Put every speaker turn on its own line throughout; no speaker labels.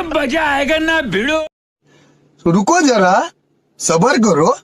मजा आएगा ना भिड़ो।
रुको जरा सबर करो।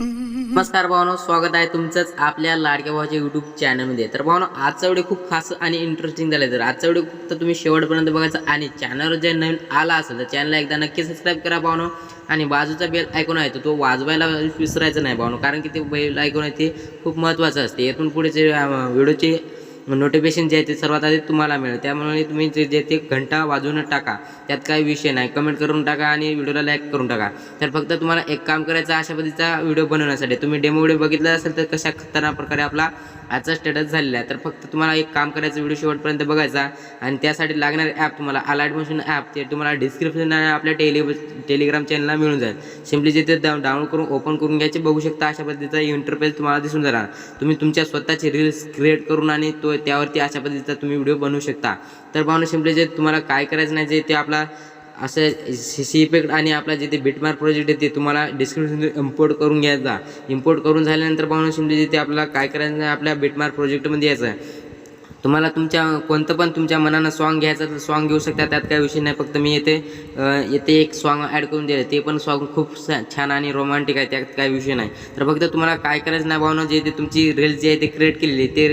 नमस्कार भावनो स्वागत आहे तुमचंच आपल्या लाडक्या भावाच्या यूट्यूब चॅनलमध्ये तर भावनो आजचा व्हिडिओ खूप खास आणि इंटरेस्टिंग झाला तर आजचा व्हिडिओ फक्त तुम्ही शेवटपर्यंत बघायचा आणि चॅनलवर जे नवीन आला असेल तर चॅनलला एकदा नक्की सबस्क्राईब करा भावनो. आणि बाजूचा बेल ऐकून आहे तो तो वाजवायला विसरायचा नाही भावनो कारण की ते बेल ऐकून आहे ते खूप महत्त्वाचं असते. यातून पुढे व्हिडिओचे नोटिफिकेशन जे आहे ते सर्वात आधी तुम्हाला मिळेल. त्यामुळे तुम्ही जे जे ते घंटा वाजवून टाका. त्यात काही विषय नाही. कमेंट करून टाका आणि व्हिडिओला लाईक करून टाका. तर फक्त तुम्हाला एक काम करायचं अशा पद्धतीचा व्हिडिओ बनवण्यासाठी. तुम्ही डेमो व्हिडिओ बघितला असेल तर कशा खतरनाक प्रकारे आपला आजचा स्टेटस झालेला आहे. तर फक्त तुम्हाला एक काम करायचं व्हिडिओ शेवटपर्यंत बघायचा. आणि त्यासाठी लागणारे ॲप तुम्हाला अलाइट मोशन ॲप ते तुम्हाला डिस्क्रिप्शन आणि आपल्या टेलि टेलिग्राम चॅनलला मिळून जाईल. सिम्पली जिथे डाउनलोड करून ओपन करून घ्यायचे. बघू शकता अशा पद्धतीचा इंटरफेस तुम्हाला दिसून जाणार. तुम्ही तुमच्या स्वतःचे रील्स क्रिएट करून आणि तो त्यावरती अशा पद्धतीचा तुम्ही व्हिडिओ बनवू शकता. तर पाहून सिम्पली जे तुम्हाला काय करायचं नाही जे ते आपला असं सी सी इफेक्ट आणि आपला जिथे बिटमार्क प्रोजेक्ट आहे ते तुम्हाला डिस्क्रिप्शन इम्पोर्ट करून घ्यायचा. इम्पोर्ट करून झाल्यानंतर पाहून सिम्पली जिथे आपल्याला काय करायचं नाही आपल्या बिटमार्क प्रोजेक्टमध्ये यायचं तुम्हाला तुमच्या कोणतं पण तुमच्या मनानं सॉन्ग घ्यायचं तर सॉन्ग घेऊ शकता त्यात काही विषय नाही. फक्त मी येते येथे एक सॉन्ग ॲड करून दिले. ते पण सॉन्ग खूप स- छान आणि रोमांटिक आहे त्यात काही विषय नाही. तर फक्त तुम्हाला काय करायचं नाही भावना जे ते तुमची रील्स जे आहे ते क्रिएट केलेली ते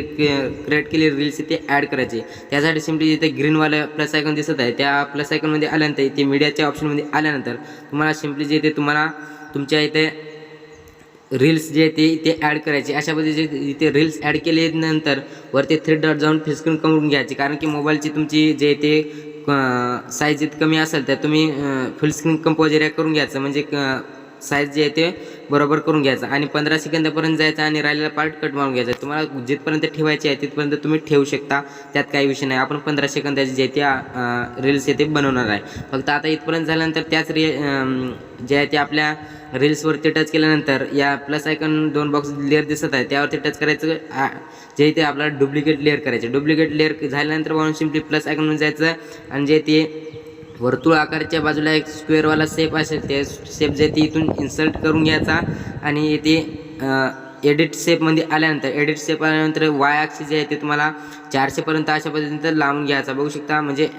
क्रिएट केलेली रील्स ते ॲड करायचे त्यासाठी सिम्पली जिथे ग्रीनवालं प्लस आयकॉन दिसत आहे. त्या प्लस आयकॉनमध्ये आल्यानंतर ते मीडियाच्या ऑप्शनमध्ये आल्यानंतर तुम्हाला सिम्पली जे ते तुम्हाला तुमच्या इथे रील्स जे आहे ते इथे ॲड करायचे. अशा पद्धतीचे इथे रील्स ॲड केल्यानंतर वरती थ्री डॉट जाऊन फिस्क्रीन करून घ्यायची. कारण की मोबाईलची तुमची जे ते साईज कमी असेल तर तुम्ही फुल स्क्रीन कंपोजर या करून घ्यायचं. म्हणजे साईज जे आहे ते बरोबर करून घ्यायचा आणि पंधरा सेकंदापर्यंत जायचं आणि राहिलेला पार्ट कट मारून घ्यायचा. तुम्हाला जिथपर्यंत ठेवायची आहे तिथपर्यंत तुम्ही ठेवू शकता. त्यात काही विषय नाही. आपण पंधरा सेकंदाचे जे ते रील्स येते बनवणार आहे. फक्त आता इथपर्यंत झाल्यानंतर त्याच रि जे आहे ते आपल्या रील्सवरती टच केल्यानंतर या प्लस आयकॉन दोन बॉक्स लेअर दिसत आहे त्यावरती टच करायचं जे ते आपल्याला डुप्लिकेट लेअर करायचे. डुप्लिकेट लेअर झाल्यानंतर म्हणून सिम्पली प्लस आयकॉनमध्ये जायचं आणि जे ते वर्तुळ आकाराच्या बाजूला एक स्क्वेअरवाला सेप असेल ते शेप जे ते इथून इन्सर्ट करून घ्यायचा आणि इथे एडिट शेपमध्ये आल्यानंतर एडिट शेप आल्यानंतर वाय ॲक्सिस जे आहे ते तुम्हाला चारशेपर्यंत अशा पद्धतीनं लावून घ्यायचा. बघू शकता म्हणजे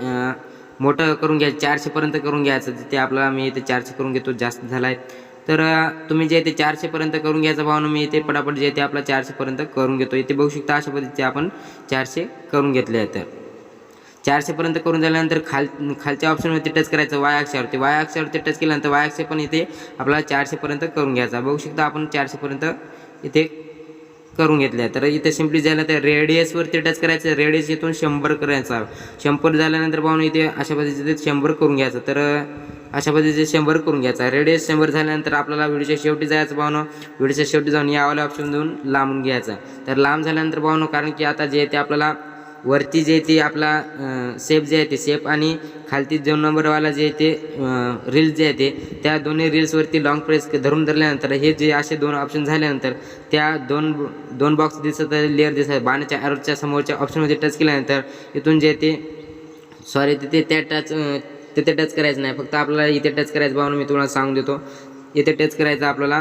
मोठं करून घ्यायचं चारशेपर्यंत करून घ्यायचं. तिथे आपल्याला मी इथे चारशे करून घेतो जास्त झाला आहे तर तुम्ही जे ते चारशेपर्यंत करून घ्यायचा भावना मी इथे पटापट जे ते आपला चारशेपर्यंत करून घेतो. इथे बघू शकता अशा पद्धतीचे आपण चारशे करून घेतले आहेत. चारशेपर्यंत करून झाल्यानंतर खाल खालच्या ऑप्शनवरती टच करायचं वाय अक्षावरती वाय अक्षावरती टच केल्यानंतर वाय अक्ष पण इथे आपल्याला चारशेपर्यंत करून घ्यायचा. बघू शकता आपण चारशेपर्यंत इथे करून घेतल्या. आहे. तर इथे सिम्पली झालं तर रेडियसवरती टच करायचं. रेडियस इथून शंभर करायचा. शंभर झाल्यानंतर पाहून इथे अशा पद्धतीचे शंभर करून घ्यायचं. तर अशा पद्धतीचे शंभर करून घ्यायचा. रेडियस शंभर झाल्यानंतर आपल्याला व्हिडिओच्या शेवटी जायचं पाहणं व्हिडिओच्या शेवटी जाऊन यावाल्या ऑप्शन देऊन लांबून घ्यायचं. तर लांब झाल्यानंतर पाहणं कारण की आता जे ते आपल्याला वरती जे ते आपला सेफ जे आहे ते सेफ आणि खालती दोन नंबरवाला जे ते रील्स जे आहे ते त्या दोन्ही रील्सवरती लॉंग प्रेस धरून धरल्यानंतर हे जे असे दोन ऑप्शन झाल्यानंतर त्या दोन दोन बॉक्स दिसत आहे लेअर दिसत आहे बाणाच्या ॲरोच्या समोरच्या ऑप्शनमध्ये टच केल्यानंतर इथून जे ते सॉरी तिथे त्या टच तिथे टच करायचं नाही फक्त आपल्याला इथे टच करायचं भावना मी तुम्हाला सांगून देतो. इथे टच करायचं आपल्याला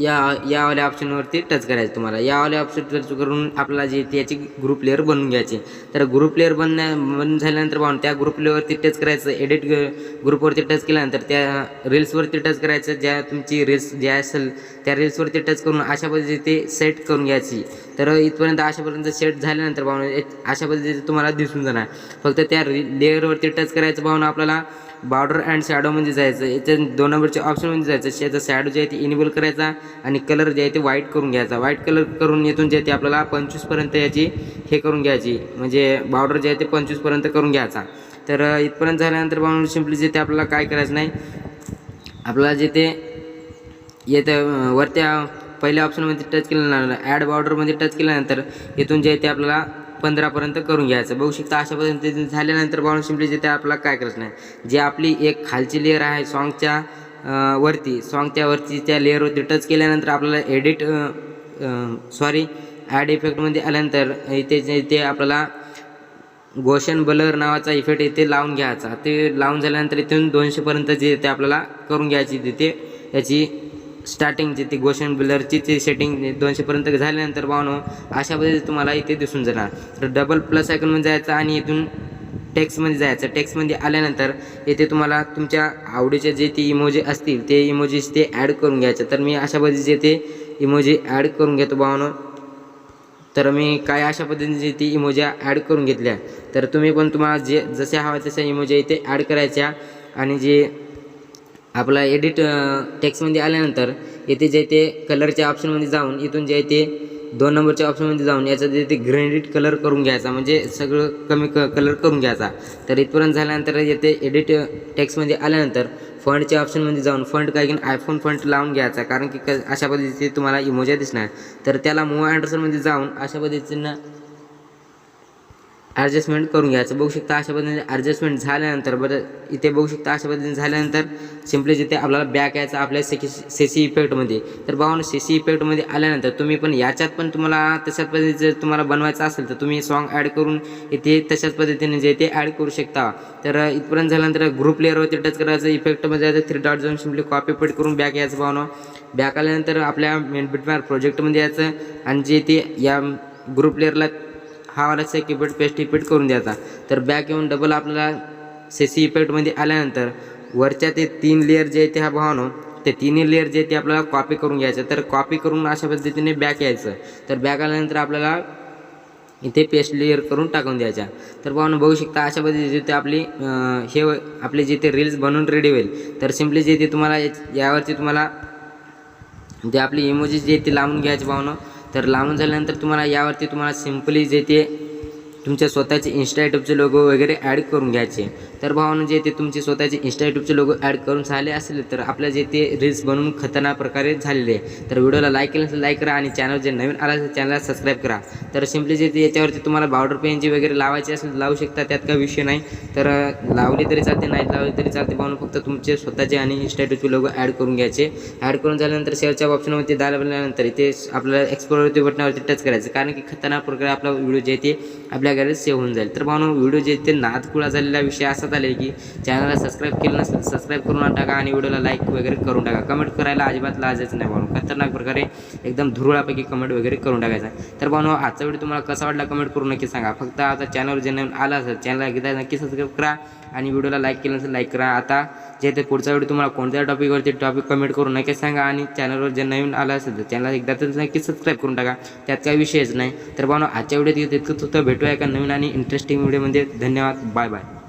या यावाल्या ऑप्शनवरती टच करायचं तुम्हाला. यावाल्या ऑप्शन टच करून आपला जे त्याची ग्रुप लेअर बनवून घ्यायची. तर ग्रुप लेअर बनण्या बन झाल्यानंतर पाहून त्या ग्रुप लेअरवरती टच करायचं एडिट ग्रुपवरती टच केल्यानंतर त्या रील्सवरती टच करायचं ज्या तुमची रील्स ज्या असेल त्या रील्सवरती टच करून अशा पद्धतीने ते सेट करून घ्यायची. तर इथपर्यंत अशापर्यंत सेट झाल्यानंतर पाहून अशा पद्धतीने तुम्हाला दिसून जाणार. फक्त त्या री लेअरवरती टच करायचं पाहून आपल्याला बॉर्डर अँड शॅडोमध्ये जायचं. याच्या दोन नंबरच्या ऑप्शनमध्ये म्हणजे जायचं. याचा शॅडो जे आहे ते इनेबल करायचा आणि कलर जे आहे ते व्हाईट करून घ्यायचा. व्हाईट कलर करून येथून जे आहे ते आपल्याला पंचवीसपर्यंत याची हे करून घ्यायची. म्हणजे बॉर्डर जे आहे ते पंचवीसपर्यंत करून घ्यायचा. तर इथपर्यंत झाल्यानंतर पाहून सिम्पली जे ते आपल्याला काय करायचं नाही. आपल्याला जे ते येतं वरत्या पहिल्या ऑप्शनमध्ये टच केल्यानंतर ॲड बॉर्डरमध्ये टच केल्यानंतर इथून जे आहे ते आपल्याला पंधरापर्यंत करून घ्यायचं. बघू शकता अशा पद्धतीने झाल्यानंतर पाहून शिंपले जे ते आपल्याला काय करायचं नाही. जे आपली एक खालची लेअर आहे सॉन्गच्या वरती सॉन्गच्या वरती त्या लेअरवरती टच केल्यानंतर आपल्याला एडिट सॉरी ॲड इफेक्टमध्ये आल्यानंतर इथे इथे आपल्याला गोशन बलर नावाचा इफेक्ट इथे लावून घ्यायचा. ते लावून झाल्यानंतर इथून दोनशेपर्यंत जे ते आपल्याला करून घ्यायची तिथे याची स्टार्टिंगची ती गोशन बिलरची ती सेटिंग दोनशेपर्यंत झाल्यानंतर बावनो अशा पद्धतीने तुम्हाला इथे दिसून जाणार. तर डबल प्लस आयकॉनमध्ये जायचं आणि इथून टेक्स्टमध्ये जायचं. टेक्स्टमध्ये आल्यानंतर येथे तुम्हाला तुमच्या आवडीचे जे ती इमोजी असतील ते इमोजीज ते ॲड करून घ्यायचे. तर मी अशा पद्धतीचे ते इमोजी ॲड करून घेतो भावनो. तर मी काय अशा पद्धतीने ती इमोज्या ॲड करून घेतल्या. तर तुम्ही पण तुम्हाला जे जसे हव्या तशा इमोज्या इथे ॲड करायच्या. आणि जे आपला एडिट टेक्स्टमध्ये आल्यानंतर येथे जे ते कलरच्या ऑप्शनमध्ये जाऊन इथून जे ते दोन नंबरच्या ऑप्शनमध्ये जाऊन याचा जे ते ग्रेडिट कलर करून घ्यायचा म्हणजे सगळं कमी क कलर करून घ्यायचा. तर इथपर्यंत झाल्यानंतर येते एडिट टेक्स्टमध्ये आल्यानंतर फंडच्या ऑप्शनमध्ये जाऊन फंड काय की आयफोन फंड लावून घ्यायचा. कारण की क अशा पद्धतीचे तुम्हाला इमोजा दिसणार. तर त्याला मूव अँडरसनमध्ये जाऊन अशा पद्धतीनं ॲडजस्टमेंट करून घ्यायचं. बघू शकता अशा पद्धतीने ॲडजस्टमेंट झाल्यानंतर बरं इथे बघू शकता अशा पद्धतीने झाल्यानंतर सिम्पली जिथे आपल्याला बॅक यायचं आपल्या सेकी सेसी इफेक्टमध्ये तर भावानं सेसी इफेक्टमध्ये आल्यानंतर तुम्ही पण याच्यात पण तुम्हाला तशाच पद्धतीचं तुम्हाला बनवायचं असेल तर तुम्ही सॉन्ग ॲड करून इथे तशाच पद्धतीने जे ते ॲड करू शकता. तर इथपर्यंत झाल्यानंतर ग्रुप लेअरवरती टच करायचं इफेक्टमध्ये जायचं थ्री डॉट जाऊन सिम्पली कॉपी पेट करून बॅक यायचं भावनं बॅक आल्यानंतर आपल्या मेन बिटमार प्रोजेक्टमध्ये यायचं आणि जे ते या ग्रुप लेअरला हा वाला इफेक्ट पेस्ट इफेक्ट करून द्यायचा. तर बॅक येऊन डबल आपल्याला सेसी इफेक्टमध्ये आल्यानंतर वरच्या ते तीन लेअर जे आहे ते हा भावानो ते तिन्ही लेअर जे ते आपल्याला कॉपी करून घ्यायचं. तर कॉपी करून अशा पद्धतीने बॅक यायचं. तर बॅक आल्यानंतर आपल्याला इथे पेस्ट लेअर करून टाकून द्यायच्या तर भावनं बघू शकता अशा पद्धतीने ते आपली हे व- आपले जिथे रील्स बनवून रेडी होईल तर सिम्पली जे ते तुम्हाला यावरती तुम्हाला जे आपली इमोजी जे ते लावून घ्यायचे भावनं. तर लावून झाल्यानंतर तुम्हाला यावरती तुम्हाला सिम्पली जे ते तुमच्या स्वतःचे इन्स्टा यूट्यूबचे लोगो वगैरे ॲड करून घ्यायचे. तर भावानं जे म्हणजे ते तुमचे स्वतःचे इन्स्टा यूट्यूबचे लोगो ॲड करून झाले असेल तर आपल्या जे ते रील्स बनवून खतरनाक प्रकारे झालेले आहे. तर व्हिडिओला लाईक केलं असेल लाईक करा आणि चॅनल जे नवीन आला असेल चॅनलला सबस्क्राईब करा. तर सिम्पली जे ते याच्यावरती तुम्हाला बॉर्डर पेनची वगैरे लावायची असेल लावू शकता त्यात काही विषय नाही. तर लावले लावली तरी चालते नाही लावली तरी चालते भावनं फक्त तुमचे स्वतःचे आणि इन्स्टा यूट्यूबचे लोगो ॲड करून घ्यायचे. ॲड करून झाल्यानंतर शेअरच्या ऑप्शनवरती दाबल्यानंतर इथे आपल्याला एक्सप्लोरवरती बटनावरती टच करायचं. कारण की खतरनाक प्रकारे आपला व्हिडिओ जे ते आपल्या घरी सेव्ह होऊन जाईल. तर भावनो व्हिडिओ जे ते नादकुळा झालेला विषय असा झाला की चॅनलला सबस्क्राईब केलं नसेल सबस्क्राईब करून टाका आणि व्हिडिओला लाईक वगैरे करून टाका. कमेंट करायला अजिबात लाजायचं नाही भावनो. खतरनाक प्रकारे एकदम धुरळापैकी कमेंट वगैरे करून टाकायचा. तर भावनो आजचा व्हिडिओ तुम्हाला कसा वाटला कमेंट करून नक्की सांगा. फक्त आता चॅनलवर जे नवीन आला असेल चॅनलला एकदा नक्की सबस्क्राईब करा आणि व्हिडिओला लाईक केलं नसेल लाईक करा. आता जे ते पुढचा व्हिडिओ तुम्हाला कोणत्या टॉपिकवरती टॉपिक कमेंट करून नक्की सांगा आणि चॅनलवर जे नवीन आलं असेल तर चॅनलला एकदा तर नक्की सबस्क्राईब करून टाका. त्यात काही विषयच नाही. तर भावनो आजच्या व्हिडिओत इतकंच होतं. भेटूया एका नवीन आणि इंटरेस्टिंग व्हिडिओमध्ये धन्यवाद. Bye bye